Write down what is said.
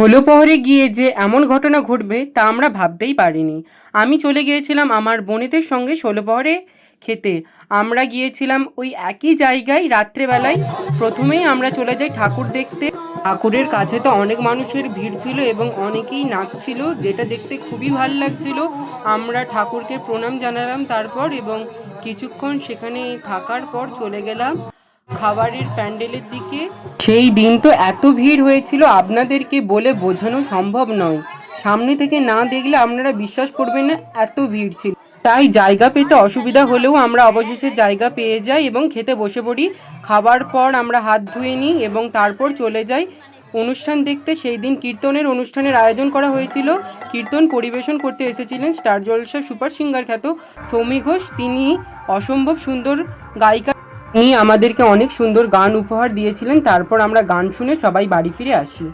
ষোলো গিয়ে যে এমন ঘটনা ঘটবে তা আমরা ভাবতেই পারিনি। আমি চলে গিয়েছিলাম আমার বোনেদের সঙ্গে ষোলো পহরে খেতে। আমরা গিয়েছিলাম ওই একই জায়গায় রাত্রেবেলায়। প্রথমেই আমরা চলে যাই ঠাকুর দেখতে। ঠাকুরের কাছে তো অনেক মানুষের ভিড় ছিল এবং অনেকেই নাচছিল যেটা দেখতে খুবই ভালো লাগছিল। আমরা ঠাকুরকে প্রণাম জানালাম তারপর এবং কিছুক্ষণ সেখানে থাকার পর চলে গেলাম। খাবারের প্যান্ডেলের দিকে? সেই দিন তো এত ভিড় হয়েছিল, আপনাদেরকে বলে বোঝানো সম্ভব নয়। সামনে থেকে না দেখলে আপনারা বিশ্বাস করবেন না, এত ভিড় ছিল। তাই জায়গা পেতে অসুবিধা হলেও আমরা অবশেষে জায়গা পেয়ে যাই এবং খেতে বসে পড়ি। খাবার পর আমরা হাত ধুয়ে নিই এবং তারপর চলে যাই। অনুষ্ঠান দেখতে সেই দিন কীর্তনের অনুষ্ঠানের আয়োজন করা হয়েছিল। কীর্তন পরিবেশন করতে এসেছিলেন স্টার জলসা সুপার সিঙ্গার খ্যাত সৌমি ঘোষ। তিনি অসম্ভব সুন্দর গায়িকা তিনি আমাদেরকে অনেক সুন্দর গান উপহার দিয়েছিলেন। তারপর আমরা গান শুনে সবাই বাড়ি ফিরে আসি।